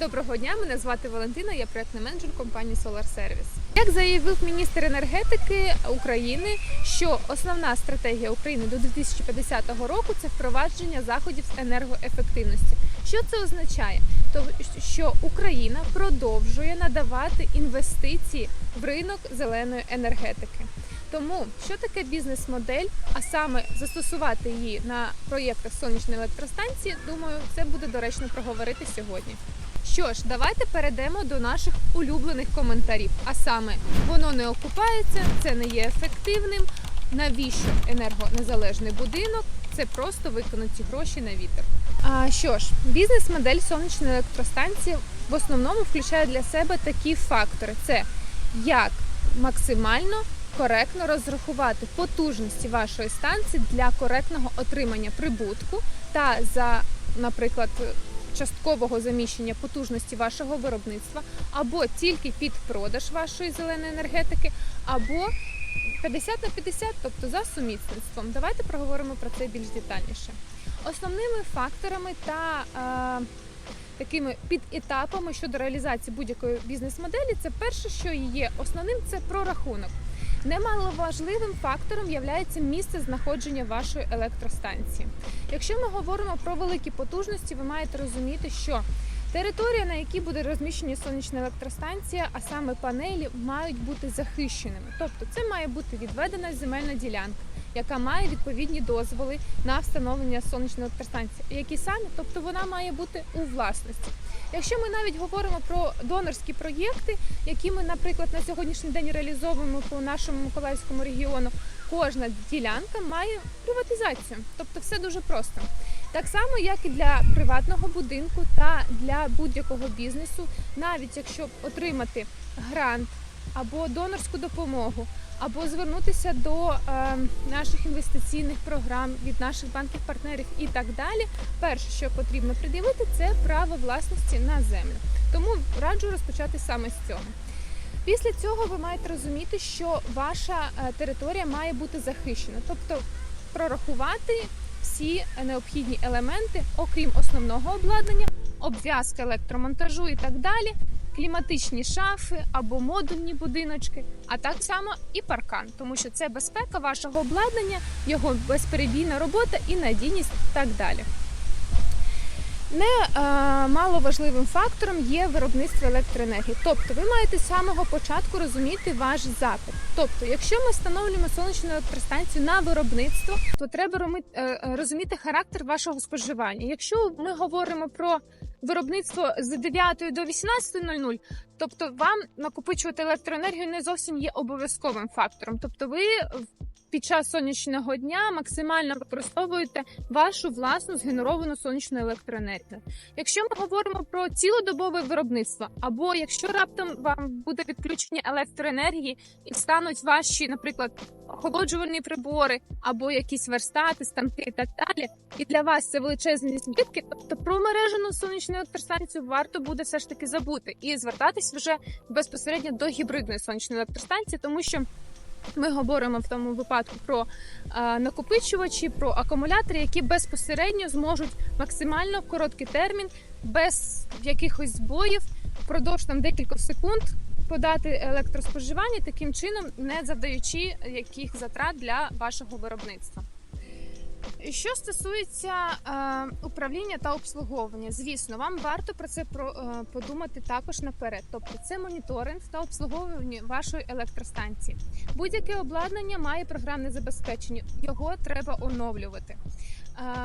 Доброго дня, мене звати Валентина, я проектний менеджер компанії Solar Service. Як заявив міністр енергетики України, що основна стратегія України до 2050 року це впровадження заходів з енергоефективності. Що це означає? То що Україна продовжує надавати інвестиції в ринок зеленої енергетики. Тому що таке бізнес-модель, а саме застосувати її на проєктах сонячної електростанції, думаю, це буде доречно проговорити сьогодні. Що ж, давайте перейдемо до наших улюблених коментарів. А саме, воно не окупається, це не є ефективним. Навіщо енергонезалежний будинок? Це просто викинуті гроші на вітер. А що ж, бізнес-модель сонячної електростанції в основному включає для себе такі фактори: це як максимально коректно розрахувати потужності вашої станції для коректного отримання прибутку та за, наприклад, часткового заміщення потужності вашого виробництва, або тільки під продаж вашої зеленої енергетики, або 50 на 50, тобто за сумісництвом. Давайте проговоримо про це більш детальніше. Основними факторами та е, такими підетапами щодо реалізації будь-якої бізнес-моделі, це перше, що є основним, це прорахунок. Немаловажливим фактором є місце знаходження вашої електростанції. Якщо ми говоримо про великі потужності, ви маєте розуміти, що територія, на якій буде розміщена сонячна електростанція, а саме панелі, мають бути захищеними. Тобто, це має бути відведена земельна ділянка, яка має відповідні дозволи на встановлення сонячної електростанції, які самі, тобто вона має бути у власності. Якщо ми навіть говоримо про донорські проєкти, які ми, наприклад, на сьогоднішній день реалізовуємо по нашому Миколаївському регіону, кожна ділянка має приватизацію, тобто все дуже просто. Так само, як і для приватного будинку та для будь-якого бізнесу, навіть якщо отримати грант або донорську допомогу, або звернутися до е, наших інвестиційних програм від наших банків-партнерів і так далі. Перше, що потрібно пред'явити, це право власності на землю. Тому раджу розпочати саме з цього. Після цього ви маєте розуміти, що ваша е, територія має бути захищена, тобто прорахувати всі необхідні елементи, окрім основного обладнання, обв'язки електромонтажу і так далі кліматичні шафи або модульні будиночки, а так само і паркан, тому що це безпека вашого обладнання, його безперебійна робота і надійність так далі. Не е, маловажливим фактором є виробництво електроенергії. Тобто ви маєте з самого початку розуміти ваш запит. Тобто, якщо ми встановлюємо сонячну електростанцію на виробництво, то треба розуміти характер вашого споживання. Якщо ми говоримо про виробництво з 9 до 18.00, тобто вам накопичувати електроенергію не зовсім є обов'язковим фактором. Тобто, ви під час сонячного дня максимально використовуєте вашу власну згенеровану сонячну електроенергію. Якщо ми говоримо про цілодобове виробництво, або якщо раптом вам буде відключення електроенергії і стануть ваші, наприклад, охолоджувальні прибори або якісь верстати, станки і так далі, і для вас це величезні збитки, тобто про мережену сонячну електростанцію варто буде все ж таки забути і звертатись вже безпосередньо до гібридної сонячної електростанції, тому що ми говоримо в тому випадку про е, накопичувачі, про акумулятори, які безпосередньо зможуть максимально короткий термін, без якихось збоїв, впродовж там декількох секунд подати електроспоживання, таким чином не завдаючи яких затрат для вашого виробництва. Що стосується е, управління та обслуговування, звісно, вам варто про це про, е, подумати також наперед. Тобто, це моніторинг та обслуговування вашої електростанції. Будь-яке обладнання має програмне забезпечення, його треба оновлювати.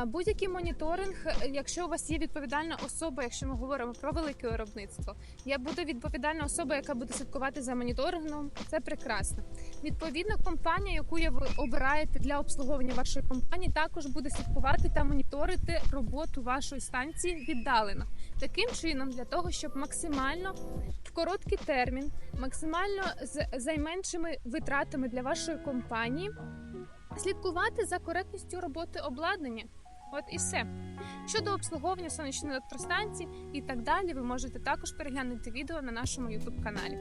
Будь-який моніторинг, якщо у вас є відповідальна особа, якщо ми говоримо про велике виробництво, я буде відповідальна особа, яка буде слідкувати за моніторингом. Це прекрасно. Відповідно, компанія, яку ви обираєте для обслуговування вашої компанії, також буде слідкувати та моніторити роботу вашої станції віддалено. Таким чином, для того, щоб максимально в короткий термін, максимально з найменшими витратами для вашої компанії слідкувати за коректністю роботи обладнання. От і все. Щодо обслуговування сонячної електростанції і так далі, ви можете також переглянути відео на нашому youtube каналі.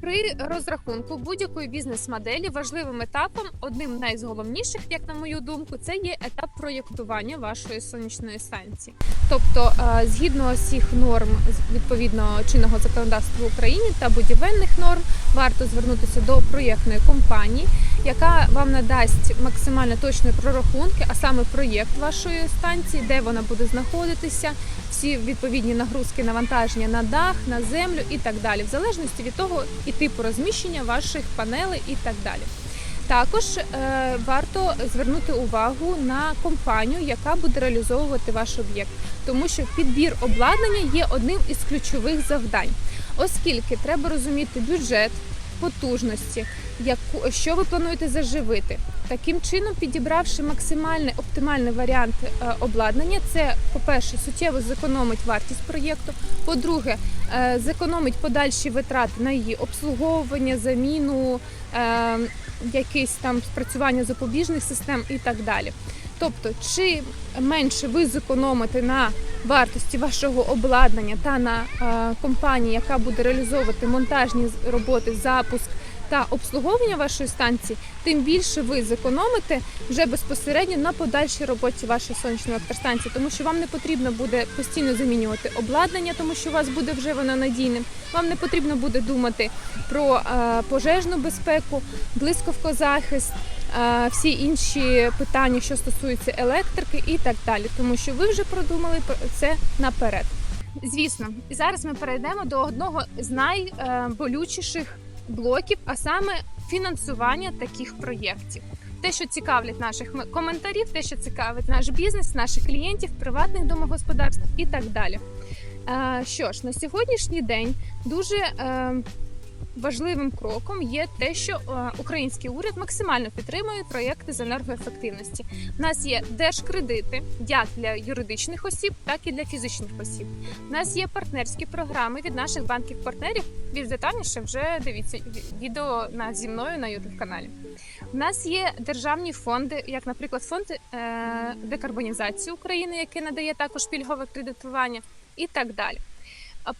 При розрахунку будь-якої бізнес-моделі важливим етапом, одним з найголовніших, як на мою думку, це є етап проєктування вашої сонячної станції. Тобто, е, згідно всіх норм відповідно чинного законодавства в Україні та будівельних норм, варто звернутися до проєктної компанії, яка вам надасть максимально точні прорахунки, а саме проєкт вашої станції, де вона буде знаходитися, всі відповідні нагрузки навантаження на дах, на землю і так далі, в залежності від того і типу розміщення ваших панелей і так далі. Також е, варто звернути увагу на компанію, яка буде реалізовувати ваш об'єкт, тому що підбір обладнання є одним із ключових завдань, оскільки треба розуміти бюджет, потужності, яку що ви плануєте заживити. Таким чином, підібравши максимальний оптимальний варіант е, обладнання, це, по-перше, суттєво зекономить вартість проєкту. По-друге, е, зекономить подальші витрати на її обслуговування, заміну, е, якесь там спрацювання запобіжних систем і так далі. Тобто, чим менше ви зекономите на вартості вашого обладнання та на е, компанії, яка буде реалізовувати монтажні роботи, запуск та обслуговування вашої станції, тим більше ви зекономите вже безпосередньо на подальшій роботі вашої сонячної електростанції, тому що вам не потрібно буде постійно замінювати обладнання, тому що у вас буде вже воно надійним. Вам не потрібно буде думати про е, пожежну безпеку, блискавкозахист, всі інші питання, що стосуються електрики і так далі, тому що ви вже продумали про це наперед. Звісно, і зараз ми перейдемо до одного з найболючіших блоків, а саме фінансування таких проєктів. Те, що цікавить наших коментарів, те, що цікавить наш бізнес, наших клієнтів, приватних домогосподарств і так далі. Е, Що ж, на сьогоднішній день дуже е, важливим кроком є те, що е, український уряд максимально підтримує проєкти з енергоефективності. У нас є держкредити як для юридичних осіб, так і для фізичних осіб. У нас є партнерські програми від наших банків-партнерів. Більш детальніше вже дивіться відео на зі мною на youtube каналі. У нас є державні фонди, як, наприклад, фонд е, декарбонізації України, який надає також пільгове кредитування, і так далі.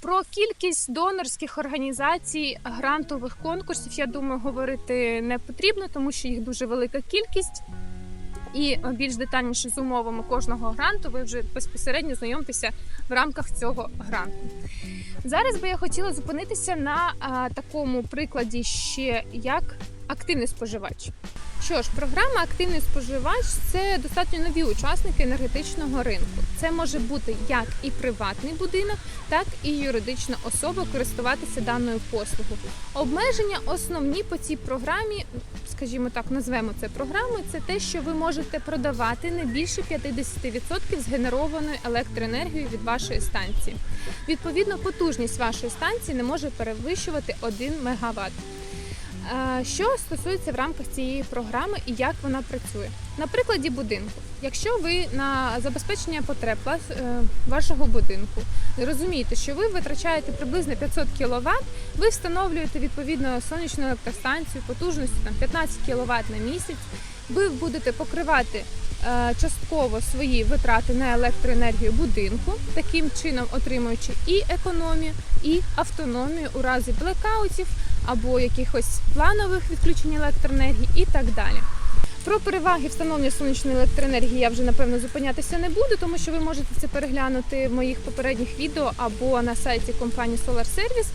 Про кількість донорських організацій, грантових конкурсів, я думаю, говорити не потрібно, тому що їх дуже велика кількість. І більш детальніше з умовами кожного гранту ви вже безпосередньо знайомитеся в рамках цього гранту. Зараз би я хотіла зупинитися на такому прикладі ще як активний споживач. Що ж, програма Активний споживач це достатньо нові учасники енергетичного ринку. Це може бути як і приватний будинок, так і юридична особа користуватися даною послугою. Обмеження основні по цій програмі, скажімо так, назвемо це програмою. Це те, що ви можете продавати не більше 50% згенерованої електроенергії від вашої станції. Відповідно, потужність вашої станції не може перевищувати 1 МВт. Що стосується в рамках цієї програми і як вона працює? На прикладі будинку, якщо ви на забезпечення потреб е, вашого будинку розумієте, що ви витрачаєте приблизно 500 кВт, ви встановлюєте відповідно сонячну електростанцію потужністю там 15 кВт на місяць. Ви будете покривати е, частково свої витрати на електроенергію будинку, таким чином отримуючи і економію, і автономію у разі блекаутів або якихось планових відключень електроенергії і так далі. Про переваги встановлення сонячної електроенергії я вже напевно зупинятися не буду, тому що ви можете це переглянути в моїх попередніх відео або на сайті компанії Solar Service.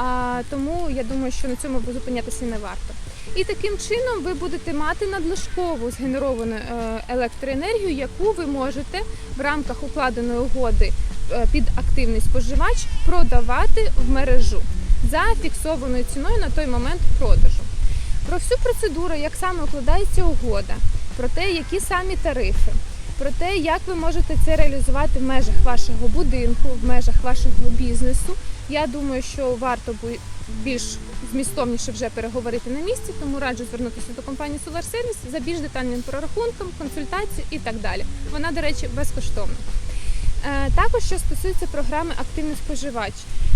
А тому я думаю, що на цьому зупинятися не варто. І таким чином ви будете мати надлишкову згенеровану е, електроенергію, яку ви можете в рамках укладеної угоди е, під активний споживач продавати в мережу за фіксованою ціною на той момент продажу. Про всю процедуру, як саме укладається угода, про те, які самі тарифи, про те, як ви можете це реалізувати в межах вашого будинку, в межах вашого бізнесу. Я думаю, що варто більш змістовніше вже переговорити на місці, тому раджу звернутися до компанії Solar Service за більш детальним прорахунком, консультацією і так далі. Вона, до речі, безкоштовна. Е, Також що стосується програми Активний споживач.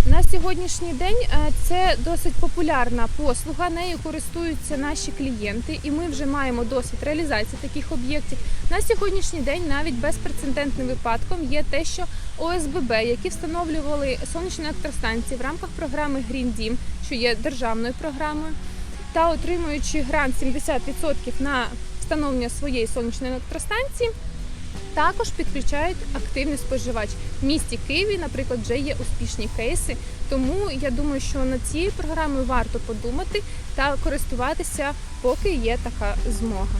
На сьогоднішній день е, це досить популярна послуга, нею користуються наші клієнти, і ми вже маємо досвід реалізації таких об'єктів. На сьогоднішній день навіть безпрецедентним випадком є те, що ОСББ, які встановлювали сонячні електростанції в рамках програми Green Дім, що є державною програмою, та отримуючи грант 70% на встановлення своєї сонячної електростанції, також підключають активний споживач. В місті Києві, наприклад, вже є успішні кейси. Тому я думаю, що над цією програмою варто подумати та користуватися, поки є така змога.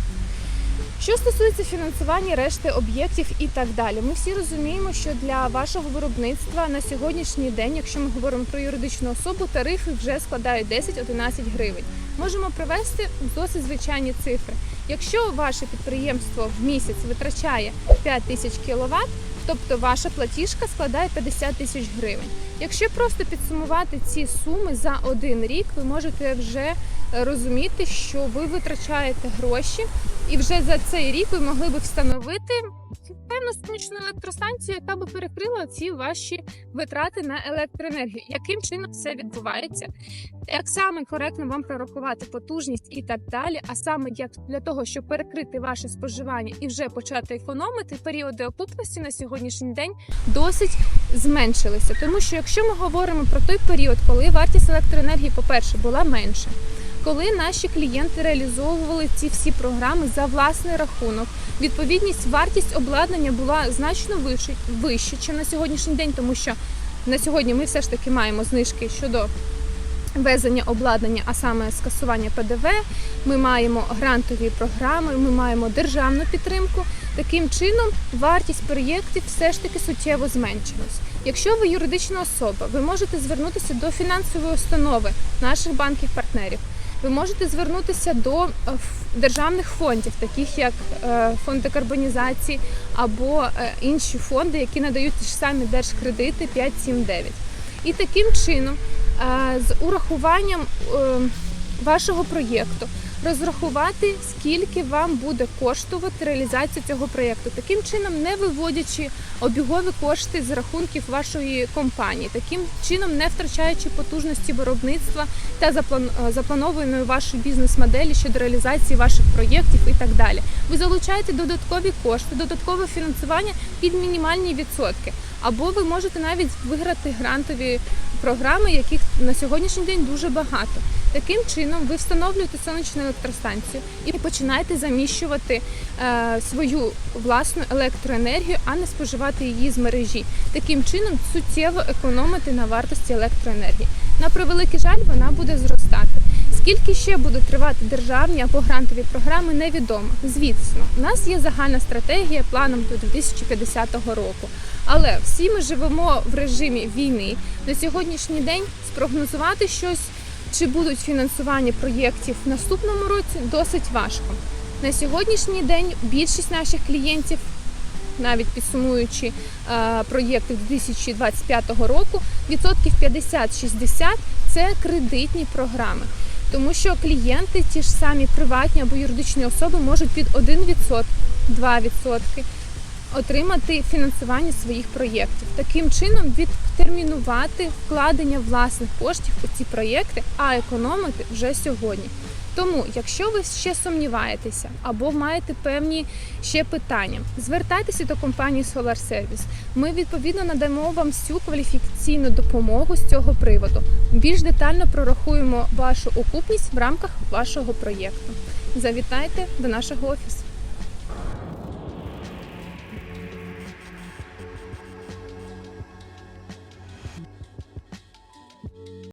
Що стосується фінансування решти об'єктів і так далі, ми всі розуміємо, що для вашого виробництва на сьогоднішній день, якщо ми говоримо про юридичну особу, тарифи вже складають 10-11 гривень. Можемо привести досить звичайні цифри. Якщо ваше підприємство в місяць витрачає 5 тисяч кВт, тобто ваша платіжка складає 50 тисяч гривень. Якщо просто підсумувати ці суми за один рік, ви можете вже розуміти, що ви витрачаєте гроші, і вже за цей рік ви могли би встановити певну сонячну електростанцію, яка би перекрила ці ваші витрати на електроенергію. Яким чином все відбувається? Як саме коректно вам прорахувати потужність і так далі, а саме як для того, щоб перекрити ваше споживання і вже почати економити, періоди окупності на сьогоднішній день досить зменшилися. Тому що якщо ми говоримо про той період, коли вартість електроенергії, по-перше, була менша, коли наші клієнти реалізовували ці всі програми за власний рахунок, відповідність вартість обладнання була значно вище, вище, ніж на сьогоднішній день, тому що на сьогодні ми все ж таки маємо знижки щодо везення обладнання, а саме скасування ПДВ. Ми маємо грантові програми, ми маємо державну підтримку. Таким чином, вартість проєктів все ж таки суттєво зменшилась. Якщо ви юридична особа, ви можете звернутися до фінансової установи наших банків-партнерів. Ви можете звернутися до е, державних фондів, таких як е, фонд декарбонізації або е, інші фонди, які надають ті ж самі держкредити 5-7-9. І таким чином, з урахуванням вашого проєкту, розрахувати, скільки вам буде коштувати реалізація цього проєкту, таким чином не виводячи обігові кошти з рахунків вашої компанії, таким чином не втрачаючи потужності виробництва та е, запланованої вашої бізнес-моделі щодо реалізації ваших проєктів і так далі. Ви залучаєте додаткові кошти, додаткове фінансування під мінімальні відсотки. Або ви можете навіть виграти грантові програми, яких на сьогоднішній день дуже багато. Таким чином ви встановлюєте сонячну електростанцію і починаєте заміщувати е, свою власну електроенергію, а не споживати її з мережі. Таким чином суттєво економити на вартості електроенергії. На превеликий жаль, вона буде зростати. Скільки ще будуть тривати державні або грантові програми, невідомо. Звісно, у нас є загальна стратегія планом до 2050 року. Але всі ми живемо в режимі війни. На сьогоднішній день спрогнозувати щось, чи будуть фінансування проєктів в наступному році, досить важко. На сьогоднішній день більшість наших клієнтів, навіть підсумуючи е, проєкти 2025 року, відсотків 50-60 це кредитні програми. Тому що клієнти, ті ж самі приватні або юридичні особи, можуть під 1%, 2% отримати фінансування своїх проєктів. Таким чином відтермінувати вкладення власних коштів у ці проєкти, а економити вже сьогодні. Тому, якщо ви ще сумніваєтеся або маєте певні ще питання, звертайтеся до компанії Solar Service. Ми відповідно надамо вам всю кваліфікаційну допомогу з цього приводу. Більш детально прорахуємо вашу окупність в рамках вашого проєкту. Завітайте до нашого офісу.